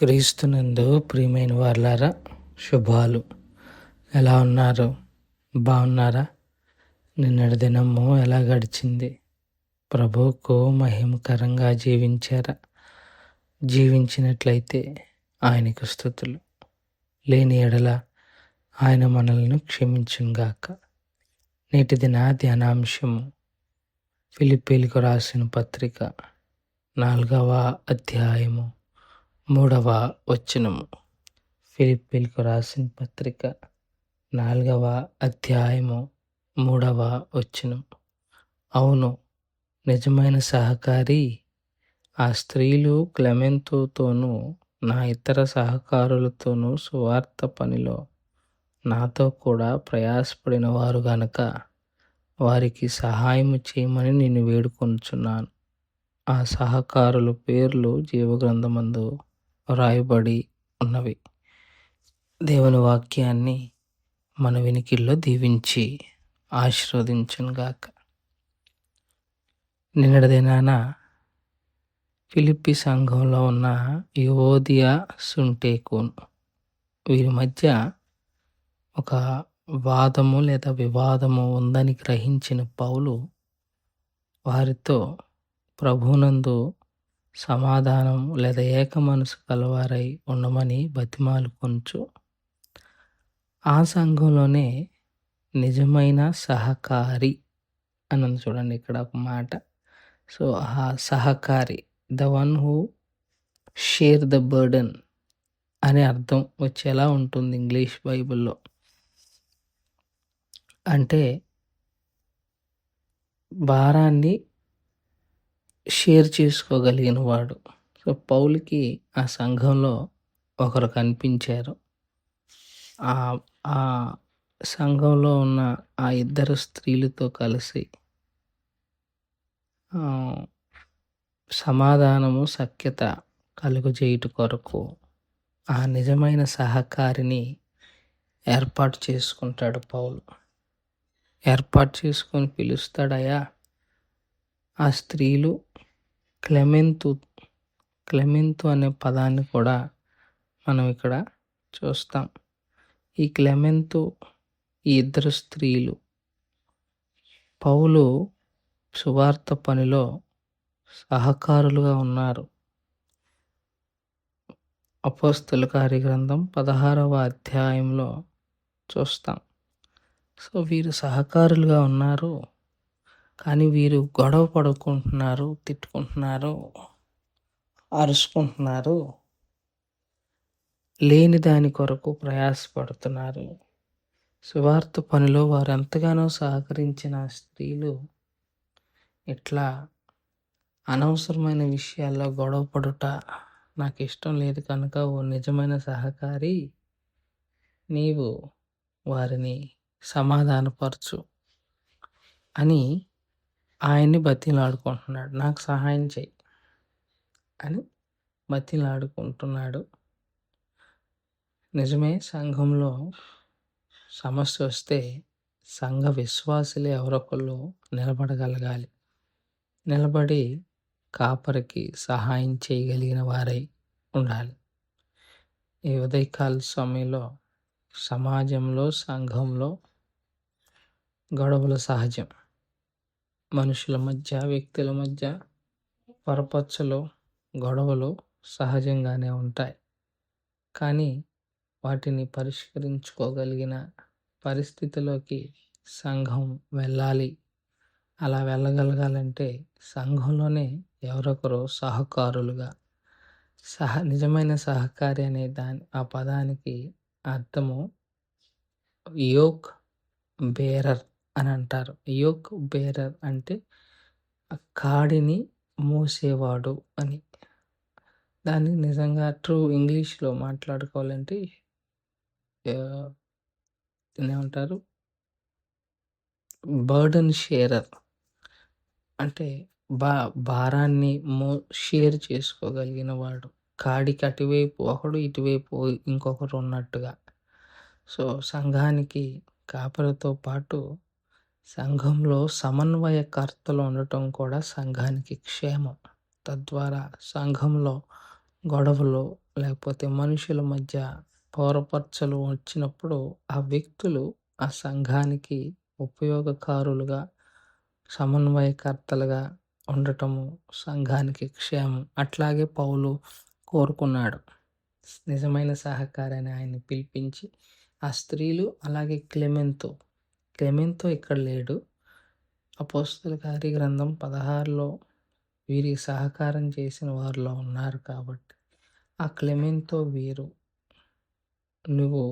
క్రీస్తునందు ప్రియమైన వాళ్ళారా శుభాలు. ఎలా ఉన్నారు? బాగున్నారా? నిన్నటి దినము ఎలా గడిచింది? ప్రభువుకు మహిమకరంగా జీవించారా? జీవించినట్లయితే ఆయనకు స్థుతులు. లేని ఎడల ఆయన మనల్ని క్షమించుగాక నేటి దిన ధ్యానాంశము. ఫిలిపీలకు రాసిన పత్రిక నాలుగవ అధ్యాయము. మూడవ వచనము. ఫిలిప్పీలకు రాసిన పత్రిక నాలుగవ అధ్యాయము మూడవ వచనం అవును నిజమైన సహకారి ఆ స్త్రీలు క్లెమెంతోతోనూ నా ఇతర సహకారులతోనూ సువార్త పనిలో. నాతో కూడా ప్రయాసపడిన వారు గనక వారికి సహాయం చేయమని నేను వేడుకొనుచున్నాను. ఆ సహకారుల పేర్లు జీవగ్రంథమందు వ్రాయబడి ఉన్నవి. దేవుని వాక్యాన్ని మన వెనికిల్లో దీవించి ఆశీర్వదించనుగాక. నిన్నటి ఫిలిప్పి సంఘంలో ఉన్న యువోదియా సుంటేకోన్ వీరి మధ్య ఒక వాదము లేదా వివాదము ఉందని గ్రహించిన పౌలు వారితో ప్రభునందు సమాధానం లేదా ఏక మనసు కలవారై ఉండమని బతిమాలుకొంచు ఆ సంఘంలోనే నిజమైన సహకారి అని చూడండి ఇక్కడ ఒక మాట. సో ఆ సహకారి the one who share the burden అనే అర్థం వచ్చేలా ఉంటుంది ఇంగ్లీష్ బైబిల్లో. అంటే భారాన్ని షేర్ చేసుకోగలిగిన వాడు. సో పౌలుకి ఆ సంఘంలో ఒకరు కనిపించారు. ఆ సంఘంలో ఉన్న ఆ ఇద్దరు స్త్రీలతో కలిసి సమాధానము సఖ్యత కలుగజేయుట కొరకు ఆ నిజమైన సహకారిని ఏర్పాటు చేసుకుంటాడు పౌలు. ఏర్పాటు చేసుకొని పిలుస్తాడయా? ఆ స్త్రీలు క్లెమెంతు క్లెమెంతు అనే పదాన్ని కూడా మనం ఇక్కడ చూస్తాం. ఈ క్లెమెంతు ఈ ఇద్దరు స్త్రీలు. పౌలు సువార్త పనిలో సహకారులుగా ఉన్నారు. అపోస్తుల కార్యగ్రంథం పదహారవ అధ్యాయంలో చూస్తాం. సో వీరు సహకారులుగా ఉన్నారు. కానీ వీరు గొడవ పడుకుంటున్నారు తిట్టుకుంటున్నారు అరుచుకుంటున్నారు లేని దాని కొరకు ప్రయాసపడుతున్నారు. సువార్త పనిలో వారు ఎంతగానో సహకరించిన స్త్రీలు ఇట్లా అనవసరమైన విషయాల్లో గొడవ పడుట నాకు ఇష్టం లేదు కనుక ఓ నిజమైన సహకారి నీవు వారిని సమాధానపరచు అని ఆయన్ని బతిలాడుకుంటున్నాడు. నాకు సహాయం చేయి అని బతిలాడుకుంటున్నాడు. నిజమే సంఘంలో సమస్య వస్తే సంఘ విశ్వాసులే ఎవరొకళ్ళు నిలబడగలగాలి. నిలబడి కాపరికి సహాయం చేయగలిగిన వారై ఉండాలి. ఈ ఉదయకాల సమయంలో సమాజంలో సంఘంలో గొడవలు సహజం. మనుషుల మధ్య వ్యక్తుల మధ్య పరపచ్చలు గొడవలు సహజంగానే ఉంటాయి. కానీ వాటిని పరిష్కరించుకోగలిగిన పరిస్థితిలోకి సంఘం వెళ్ళాలి. అలా వెళ్ళగలగాలంటే సంఘంలోనే ఎవరొకరు సహకారులుగా. సహ నిజమైన సహకారి అనే దాని ఆ పదానికి అర్థము యోక్ బేరర్. అని అంటారు యోక్ బేరర్ అంటే కాడిని మోసేవాడు అని. దాన్ని నిజంగా ట్రూ ఇంగ్లీష్లో మాట్లాడుకోవాలంటే ఏమంటారు? Burden sharer. అంటే బా భారాన్ని మో షేర్ చేసుకోగలిగిన వాడు. కాడికి అటువైపు ఒకడు ఇటువైపు ఇంకొకరు ఉన్నట్టుగా. సో సంఘానికి కాపరతో పాటు సంఘంలో సమన్వయకర్తలు ఉండటం కూడా సంఘానికి క్షేమం. తద్వారా సంఘంలో గొడవలు లేకపోతే మనుషుల మధ్య పౌరపర్చలు వచ్చినప్పుడు ఆ వ్యక్తులు ఆ సంఘానికి ఉపయోగకారులుగా సమన్వయకర్తలుగా ఉండటము సంఘానికి క్షేమం. అట్లాగే పౌలు కోరుకున్నాడు. నిజమైన సహకారాన్ని ఆయన్ని పిలిపించి ఆ స్త్రీలు అలాగే క్లెమెంతో క్లెమెంతో ఇక్కడ లేడు. అపోస్తుల కార్య గ్రంథం పదహారులో వీరి సహకారం చేసిన వారిలో ఉన్నారు కాబట్టి ఆ క్లెమెంతో వీరు నువ్వు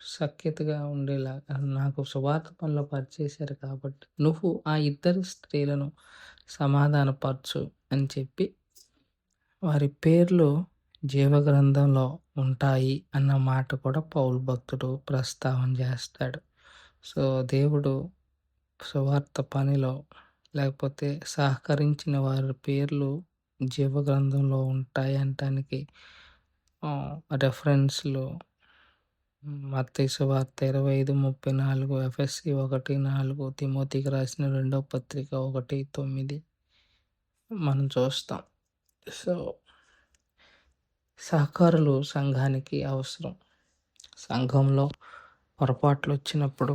సఖ్యతగా ఉండేలా నాకు సువార్త పనులు పరిచేశారు కాబట్టి నువ్వు ఆ ఇద్దరు స్త్రీలను సమాధానపరచు అని చెప్పి వారి పేర్లు జీవగ్రంథంలో ఉంటాయి అన్న మాట కూడా పౌరు భక్తుడు ప్రస్తావన చేస్తాడు. సో దేవుడు సువార్త పనిలో లేకపోతే సహకరించిన వారి పేర్లు జీవగ్రంథంలో ఉంటాయి అనటానికి రెఫరెన్స్లు మత్తయి సువార్త ఇరవై ఐదు ముప్పై నాలుగు ఎఫ్ఎస్సి ఒకటి నాలుగు తిమోతికి రాసిన రెండో పత్రిక ఒకటి తొమ్మిది మనం చూస్తాం. సో సహకారులు సంఘానికి అవసరం. సంఘంలో పొరపాట్లు వచ్చినప్పుడు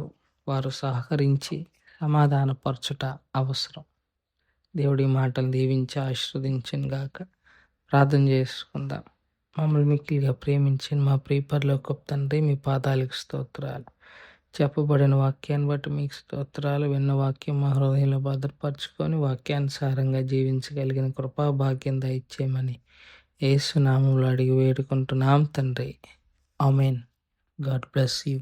వారు సహకరించి సమాధానపరచుట అవసరం. దేవుడి మాటలు దీవించి ఆశీర్వదించిన గాక ప్రార్థన చేసుకుందాం. మమ్మల్ని మిక్కిలిగా ప్రేమించిన మా ప్రీపర్లో గొప్ప తండ్రి మీ పాదాలకు స్తోత్రాలు. చెప్పబడిన వాక్యాన్ని బట్టి మీకు స్తోత్రాలు విన్న వాక్యం మా హృదయంలో భద్రపరచుకొని వాక్యానుసారంగా జీవించగలిగిన కృపా భాగ్యం దయచేయమని ఏసునామంలో అడిగి వేడుకుంటున్నాం తండ్రి. ఆమెన్. God bless you.